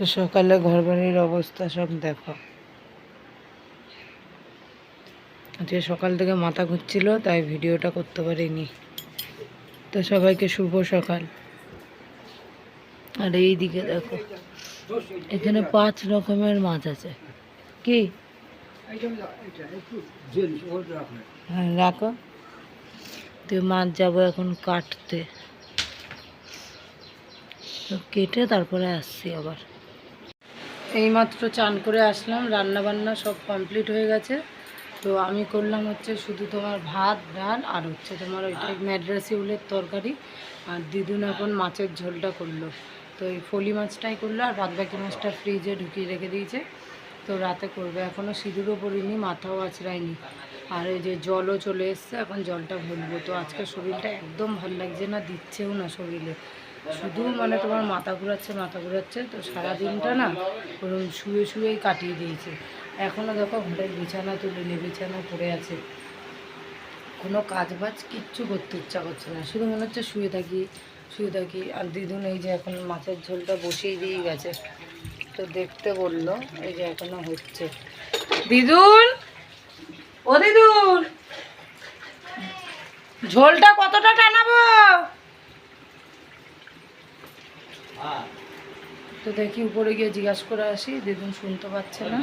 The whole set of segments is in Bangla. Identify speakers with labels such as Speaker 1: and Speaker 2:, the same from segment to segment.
Speaker 1: তো সকালে ঘর বাড়ির অবস্থা সব দেখো। আজকে সকাল থেকে মাথা ঘুরছিল, তাই ভিডিওটা করতে পারিনি। তো সবাইকে শুভ সকাল। আর এই দিকে দেখো, এখানে পাঁচ রকমের মাছ আছে। কি? হ্যাঁ রাখো। তো মাছ যাব এখন কাটতে। তো কেটে তারপরে আসছি আবার। এইমাত্র চান করে আসলাম রান্না বান্না সব কমপ্লিট হয়ে গেছে। তো আমি করলাম হচ্ছে শুধু তোমার ভাত, ডাল আর হচ্ছে তোমার ওইটা ম্যাড্রাসি উলের তরকারি। আর দিদুন এখন মাছের ঝোলটা করল। তো এই ফলি মাছটাই করল আর বাদ বাকি মাছটা ফ্রিজে ঢুকিয়ে রেখে দিয়েছে। তো রাতে করবে। এখনও সিঁদুরও পরিনি মাথাও আছড়াইনি আর এই যে জলও চলে এসছে, এখন জলটা ভরবো। তো আজকে শরীরটা একদম ভালো লাগছে না, দিচ্ছেও না শরীরে। শুধু মানে তোমার মাথা ঘুরাচ্ছে মাথা ঘুরাচ্ছে, তো সারাদিনটা না ওরকম শুয়ে শুয়েই কাটিয়ে দিয়েছে। এখনও দেখো ঘরের বিছানা তুলে তুলিনি বিছানা পড়ে আছে। কোনো কাজ বাজ কিচ্ছু করতে ইচ্ছা করছে না। শুধু মনে হচ্ছে শুয়ে থাকি শুয়ে থাকি। আর দিদুন এই যে এখন মাছের ঝোলটা বসিয়ে দিয়ে গেছে। তো দেখতে বলল, এই যে এখনও হচ্ছে। দিদুন? ও দিদুন! ঝোলটা কতটা টানাবো? তো দেখি উপরে গিয়ে জিজ্ঞাসা করে আসি, দিদুন শুনতে পাচ্ছে না।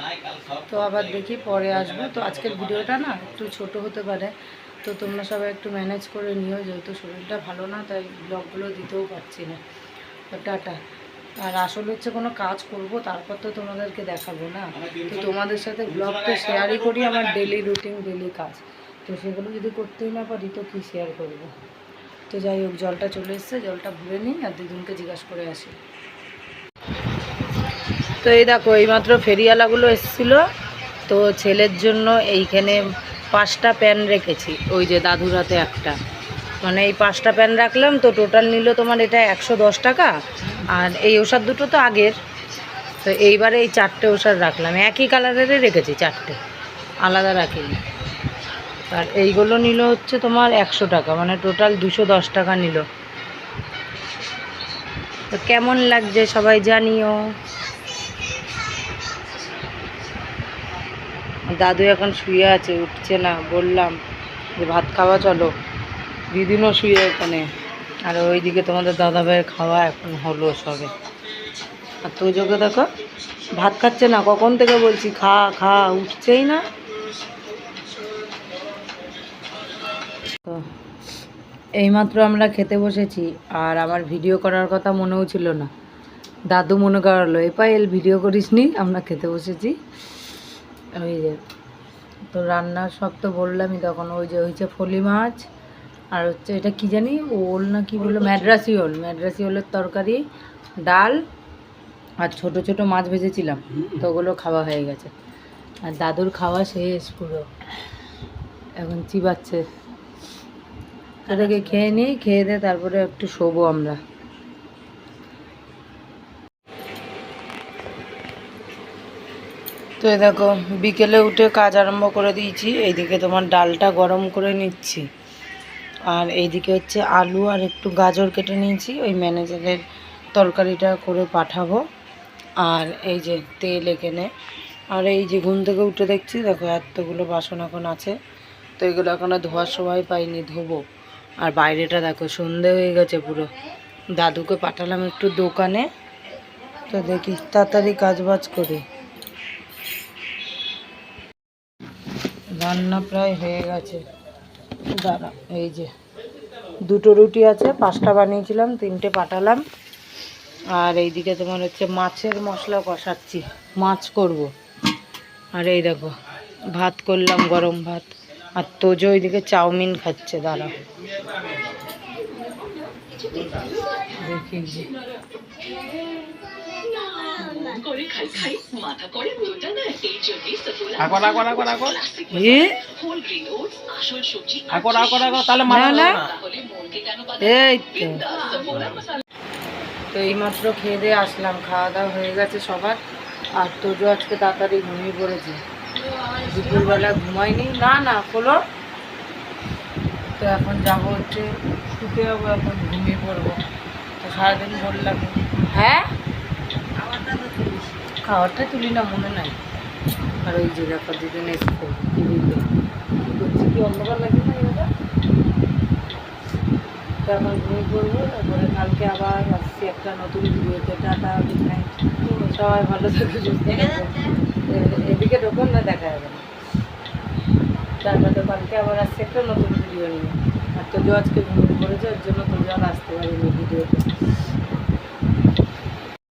Speaker 1: তো আবার দেখি পরে আসব। তো আজকের ভিডিওটা না একটু ছোট হতে পারে। তো তোমরা সবাই একটু ম্যানেজ করে নিও, যেহেতু শরীরটা ভালো না, তাই ব্লগগুলো দিতেও পারছি না। টাটা। আর আসলে হচ্ছে কোনো কাজ করব, তারপর তো তোমাদেরকে দেখাবো না। তো তোমাদের সাথে ব্লগটা শেয়ারই করি, আমার ডেলি রুটিন ডেলি কাজ। তো সেগুলো যদি করতেই না পারি, তো কী শেয়ার করব? তো যাই হোক, জলটা চলে এসছে, জলটা ভরে নিই আর দিদুনকে জিজ্ঞাসা করে আসি। তো এই দেখো, এইমাত্র ফেরিওয়ালাগুলো এসেছিল। তো ছেলের জন্য এইখানে পাঁচটা প্যান রেখেছি, ওই যে দাদুর হাতে একটা। মানে এই পাঁচটা প্যান রাখলাম, তো টোটাল নিল তোমার এটা একশো দশ টাকা, আর এই ওষুধ দুটো তো আগের। তো এইবারে এই চারটে ওষুধ রাখলাম, একই কালারেরই রেখেছি, চারটে। আলাদা রাখিনি। আর এইগুলো নিল হচ্ছে তোমার একশো টাকা মানে টোটাল দুশো দশ টাকা নিল। তো কেমন লাগছে সবাই জানিও। দাদু এখন শুয়ে আছে, উঠছে না, বললাম যে ভাত খাওয়া চলো। দিদিনও শুয়ে এখানে। আর ওইদিকে তোমাদের দাদা ভাইয়ের খাওয়া এখন হলো সবে। আর তো যোগে দেখো, ভাত খাচ্ছে না, কখন থেকে বলছি, খা খা, উঠছেই না। এইমাত্র আমরা খেতে বসেছি আর আমার ভিডিও করার কথা মনেও ছিল না। দাদু মনে করালো, এ পায়েল, ভিডিও করিস নি আমরা খেতে বসেছি। ওই যে, তো রান্নার সব তো বললামই তখন, ওই যে হয়েছে ফলি মাছ আর হচ্ছে এটা কি জানি, ওল না কি বলল ম্যাড্রাসি ওল। ম্যাড্রাসি ওলের তরকারি, ডাল আর ছোট ছোট মাছ ভেজেছিলাম, তো ওগুলো খাওয়া হয়ে গেছে। আর দাদুর খাওয়া শেষ পুরো। এখন চিবাচ্ছে। তাদেরকে খেয়ে নিই, খেয়ে দিয়ে তারপরে একটু শোবো আমরা। তো দেখো, বিকেলে উঠে কাজ আরম্ভ করে দিয়েছি। এইদিকে তোমার ডালটা গরম করে নিচ্ছি। আর এইদিকে হচ্ছে আলু আর একটু গাজর কেটে নিয়েছি। ওই ম্যানেজারের তরকারিটা করে পাঠাবো। আর এই যে তেল এখানে। আর এই যে ঘুম থেকে উঠে দেখছি, দেখো এতগুলো বাসন এখন আছে। তো এগুলো এখনও ধোয়ার সময় পাইনি, ধোবো। আর বাইরেটা দেখো, সন্ধে হয়ে গেছে পুরো। দাদুকে পাঠালাম একটু দোকানে। তো দেখি তাড়াতাড়ি কাজ বাজ করি। রান্না প্রায় হয়ে গেছে। দাঁড়া, এই যে দুটো রুটি আছে, পাঁচটা বানিয়েছিলাম, তিনটে পাঠালাম। আর এইদিকে তোমার হচ্ছে মাছের মশলা কষাচ্ছি, মাছ করব। আর এই দেখো, ভাত করলাম, গরম ভাত। আর তোজো ওইদিকে চাউমিন খাচ্ছে দাঁড়া। তো এইমাত্র খেয়ে দিয়ে আসলাম খাওয়া দাওয়া হয়ে গেছে সবার। আর তোজো আজকে তাড়াতাড়ি ঘুমিয়ে পড়েছে। দুপুরবেলা ঘুমাইনি। না না, খোলো। তো এখন যাব হচ্ছে, শুতে যাব এখন, ঘুমিয়ে পড়ব। তো সারাদিন বললাম। হ্যাঁ? খাওয়ারটা তুলি না, মনে নাই। আর ওই যে দেখো কী করছি, কি অন্ধকার লাগে না এটা তো এখন ঘুমিয়ে পড়ব, তারপরে কালকে আবার আসছি একটা নতুন ভিডিওতে টাটা সবাই ভালো থাকে, সুস্থ থাকো। এদিকে ঢোকুন, না দেখা যাবে না। তারপর তো কালকে আবার আসছে একটা নতুন ভিডিও নিয়ে। আর তোজো আজকে ঘুমিয়ে পড়েছে ওর জন্য আর আসতে পারিনি ভিডিওতে